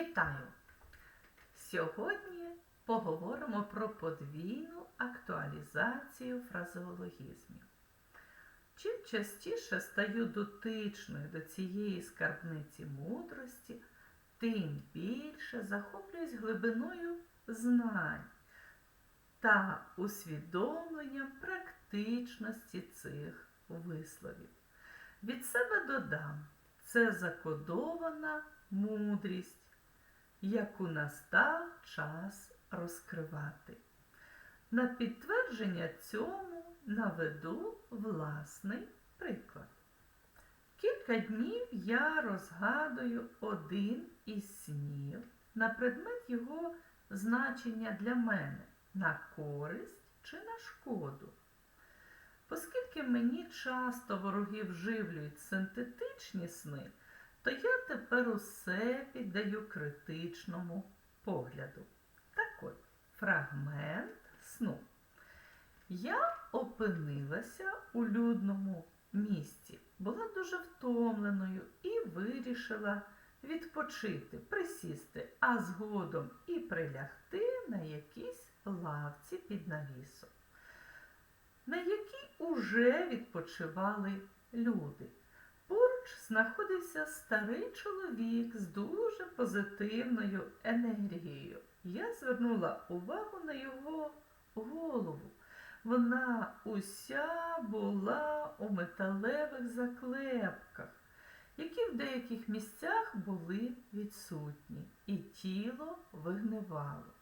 Вітаю! Сьогодні поговоримо про подвійну актуалізацію фразеологізмів. Чим частіше стаю дотичною до цієї скарбниці мудрості, тим більше захоплююсь глибиною знань та усвідомленням практичності цих висловів. Від себе додам, це закодована мудрість, яку настав час розкривати. На підтвердження цьому наведу власний приклад. Кілька днів я розгадую один із снів на предмет його значення для мене на користь чи на шкоду. Оскільки мені часто вороги вживлюють синтетичні сни, то я тепер усе піддаю критичному погляду. Так от, фрагмент сну. Я опинилася у людному місці, була дуже втомленою і вирішила відпочити, присісти, а згодом і прилягти на якійсь лавці під навісом, на якій уже відпочивали люди. Поруч знаходився старий чоловік з дуже позитивною енергією. Я звернула увагу на його голову. Вона уся була у металевих заклепках, які в деяких місцях були відсутні, і тіло вигнивало.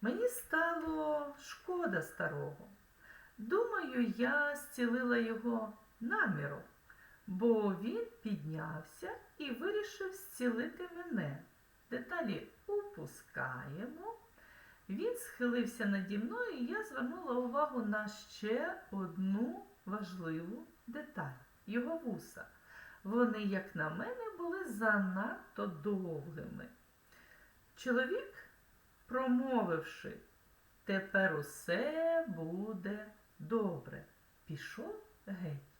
Мені стало шкода старого. Думаю, я зцілила його наміром, бо він піднявся і вирішив зцілити мене. Деталі упускаємо. Він схилився наді мною, і я звернула увагу на ще одну важливу деталь його вуса. Вони, як на мене, були занадто довгими. Чоловік, промовивши, тепер усе буде добре, пішов геть.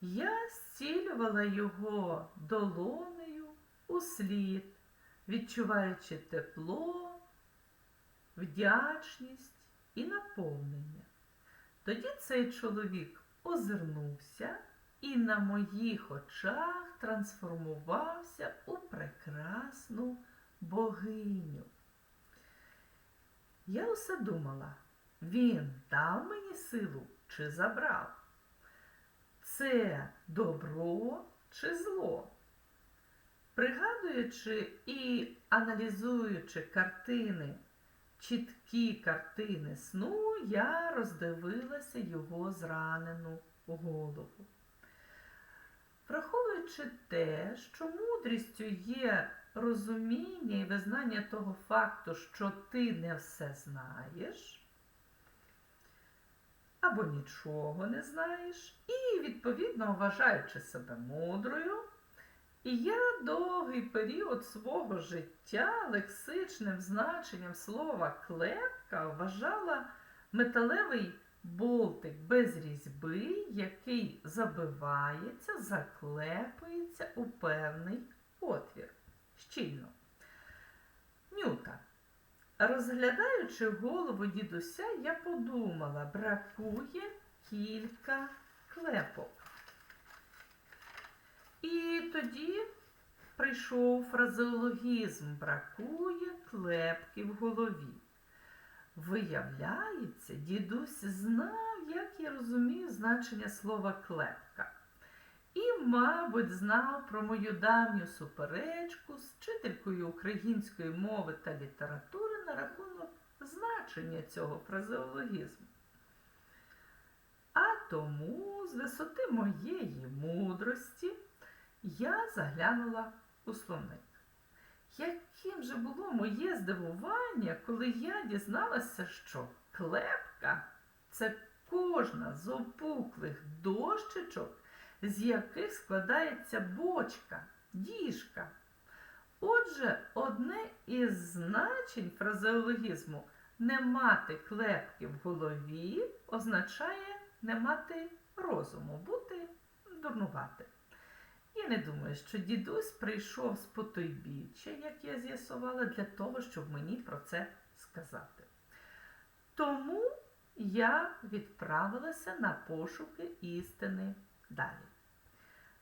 Я зцілювала його долонею у слід, відчуваючи тепло, вдячність і наповнення. Тоді цей чоловік озирнувся і на моїх очах трансформувався у прекрасну богиню. Я усе думала, він дав мені силу чи забрав? Це добро чи зло? Пригадуючи і аналізуючи картини, чіткі картини сну, я роздивилася його зранену голову. Враховуючи те, що мудрістю є розуміння і визнання того факту, що ти не все знаєш, або нічого не знаєш, і, відповідно, вважаючи себе мудрою, я довгий період свого життя лексичним значенням слова клепка вважала металевий болтик без різьби, який забивається, заклепується у певний отвір. Щільно. Нюта. Розглядаючи голову дідуся, я подумала, бракує кілька клепок. І тоді прийшов фразеологізм, бракує клепки в голові. Виявляється, дідусь знав, як я розумію, значення слова клепка. І, мабуть, знав про мою давню суперечку з вчителькою української мови та літератури на рахунок значення цього фразеологізму. А тому, з висоти моєї мудрості, я заглянула у словник. Яким же було моє здивування, коли я дізналася, що клепка це кожна з опуклих дощечок, з яких складається бочка, діжка. Отже, одне із значень фразеологізму не мати клепки в голові означає не мати розуму, бути дурнувати. Я не думаю, що дідусь прийшов з потойбіччя, як я з'ясувала, для того, щоб мені про це сказати. Тому я відправилася на пошуки істини далі.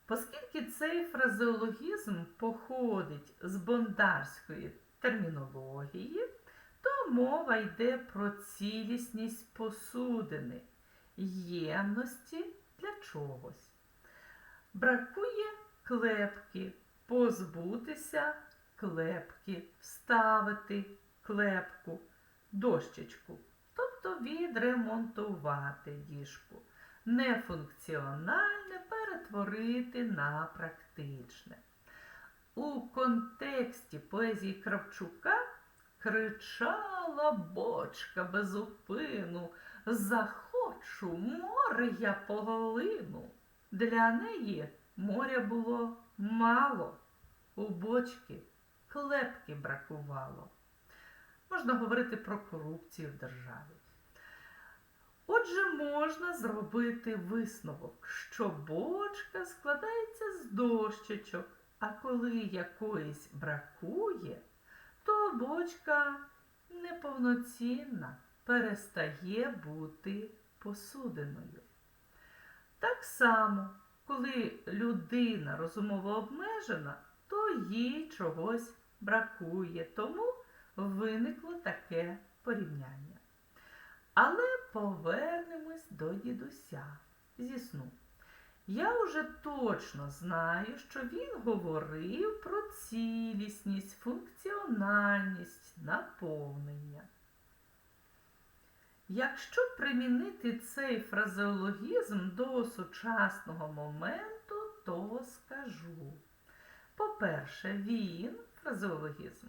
Оскільки цей фразеологізм походить з бондарської термінології, то мова йде про цілісність посудини, ємності для чогось. Бракує клепки, позбутися клепки, вставити клепку, дощечку, тобто відремонтувати діжку. Нефункціональне перетворити на практичне. У контексті поезії Кравчука кричала бочка без упину. Захочу, море я поглину. Для неї моря було мало, у бочки клепки бракувало. Можна говорити про корупцію в державі. Отже, можна зробити висновок, що бочка складається з дощечок, а коли якоїсь бракує, то бочка неповноцінна, перестає бути посудиною. Так само, коли людина розумово обмежена, то їй чогось бракує, тому виникло таке порівняння. Але повернемось до дідуся зі сну. Я уже точно знаю, що він говорив про цілісність, функціональність, наповнення. Якщо примінити цей фразеологізм до сучасного моменту, то скажу. По-перше, він, фразеологізм,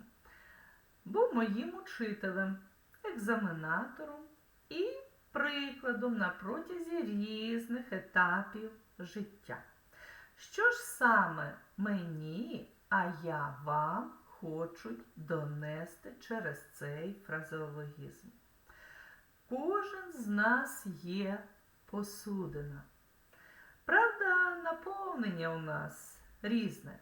був моїм учителем, екзаменатором і прикладом на протязі різних етапів життя. Що ж саме мені, а я вам хочуть донести через цей фразеологізм? Кожен з нас є посудина. Правда, наповнення у нас різне.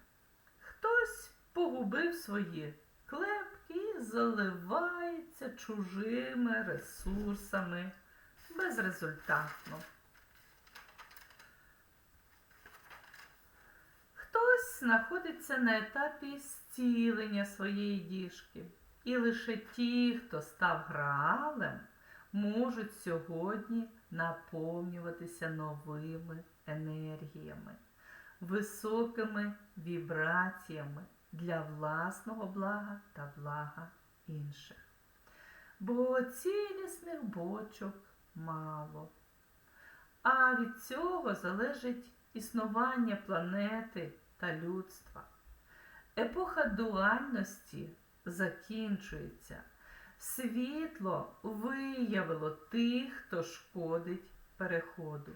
Хтось погубив свої клепки, і заливається чужими ресурсами безрезультатно. Хтось знаходиться на етапі зцілення своєї діжки. І лише ті, хто став граалем, можуть сьогодні наповнюватися новими енергіями, високими вібраціями для власного блага та блага інших. Бо цілісних бочок мало. А від цього залежить існування планети та людства. Епоха дуальності закінчується. Світло виявило тих, хто шкодить переходу.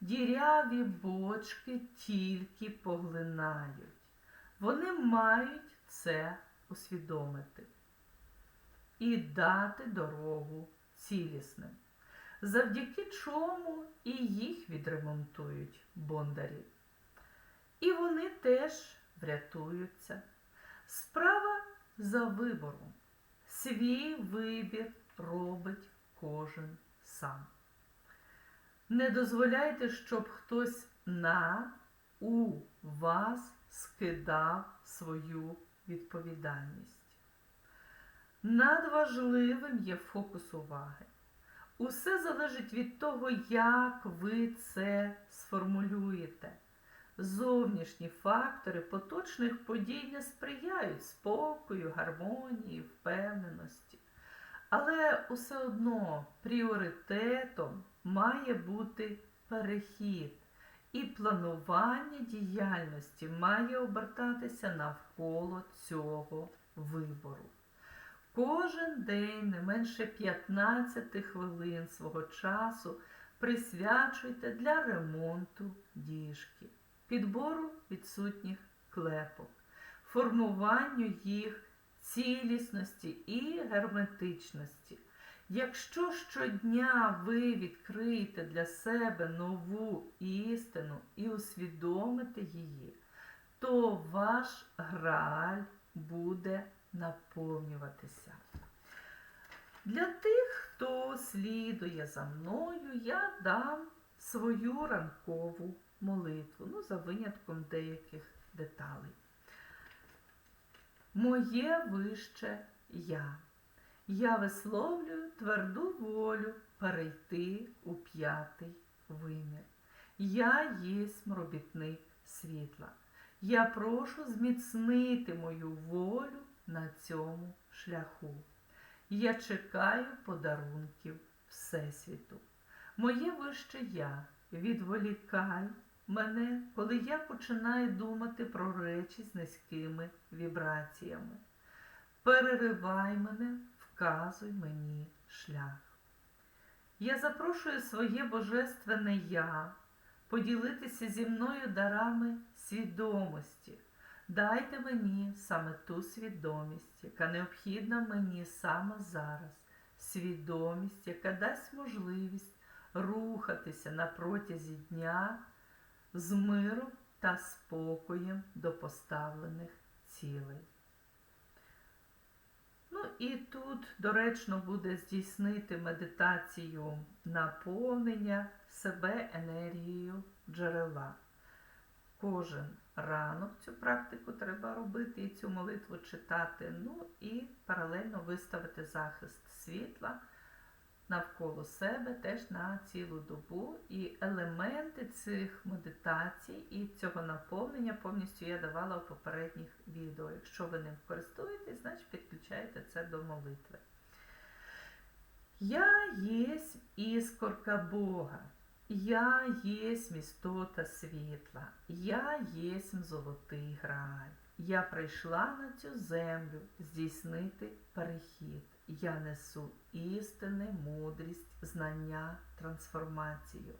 Діряві бочки тільки поглинають. Вони мають це усвідомити і дати дорогу цілісним, завдяки чому і їх відремонтують бондарі. І вони теж врятуються. Справа за вибором. Свій вибір робить кожен сам. Не дозволяйте, щоб хтось на у вас скидав свою відповідальність. Надважливим є фокус уваги. Усе залежить від того, як ви це сформулюєте. Зовнішні фактори поточних подій не сприяють спокою, гармонії, впевненості. Але усе одно пріоритетом має бути перехід, і планування діяльності має обертатися навколо цього вибору. Кожен день не менше 15 хвилин свого часу присвячуйте для ремонту діжки, підбору відсутніх клепок, формуванню їх цілісності і герметичності. Якщо щодня ви відкриєте для себе нову істину і усвідомите її, то ваш грааль буде наповнюватися. Для тих, хто слідує за мною, я дам свою ранкову молитву, ну, за винятком деяких деталей. Моє вище я. Я висловлюю тверду волю перейти у п'ятий вимір. Я єсмь робітник світла. Я прошу зміцнити мою волю на цьому шляху. Я чекаю подарунків Всесвіту. Моє вище я відволікай мене, коли я починаю думати про речі з низькими вібраціями. Переривай мене, вказуй мені шлях. Я запрошую своє божественне я поділитися зі мною дарами свідомості. Дайте мені саме ту свідомість, яка необхідна мені саме зараз. Свідомість, яка дасть можливість рухатися на протязі дня з миром та спокоєм до поставлених цілей. Ну і тут доречно буде здійснити медитацію наповнення себе енергією джерела. Кожен ранок цю практику треба робити і цю молитву читати. Ну і паралельно виставити захист світла навколо себе теж на цілу добу. І елементи цих медитацій і цього наповнення повністю я давала у попередніх відео. Якщо ви ним користуєтесь, значить підключайте це до молитви. Я єсть іскорка Бога. Я єсмь істота світла, я єсмь золотий грааль. Я прийшла на цю землю здійснити перехід. Я несу істини, мудрість, знання, трансформацію.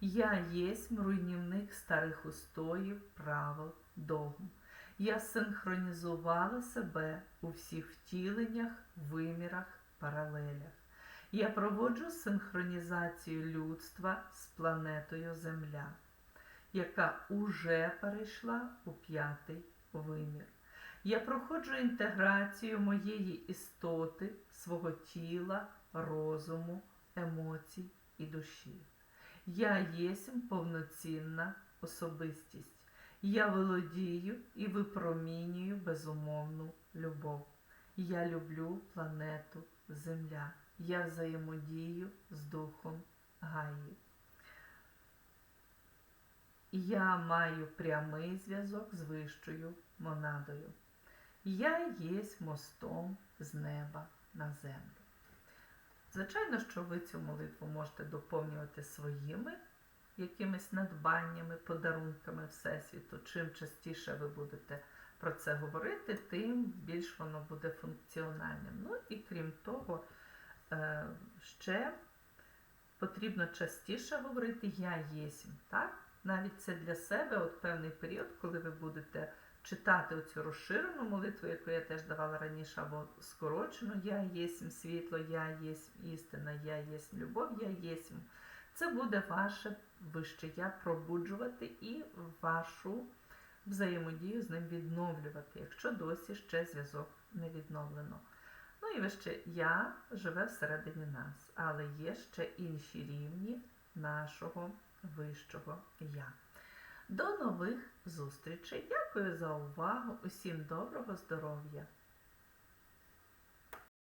Я єсмь руйнівник старих устоїв, правил, догм. Я синхронізувала себе у всіх втіленнях, вимірах, паралелях. Я проводжу синхронізацію людства з планетою Земля, яка уже перейшла у п'ятий вимір. Я проходжу інтеграцію моєї істоти, свого тіла, розуму, емоцій і душі. Я єсмь повноцінна особистість. Я володію і випромінюю безумовну любов. Я люблю планету Земля. Я взаємодію з Духом Гаї. Я маю прямий зв'язок з вищою монадою. Я єсть мостом з неба на землю. Звичайно, що ви цю молитву можете доповнювати своїми якимись надбаннями, подарунками Всесвіту. Чим частіше ви будете про це говорити, тим більш воно буде функціональним. Ну і крім того, ще потрібно частіше говорити Я єсмь. Так? Навіть це для себе от певний період, коли ви будете читати оцю розширену молитву, яку я теж давала раніше, або скорочену Я єсмь світло, я єсмь істина, я єсмь любов, я єсмь. Це буде ваше вище я пробуджувати і вашу взаємодію з ним відновлювати, якщо досі ще зв'язок не відновлено. Ну і вище я живе всередині нас, але є ще інші рівні нашого вищого я. До нових зустрічей. Дякую за увагу. Усім доброго здоров'я!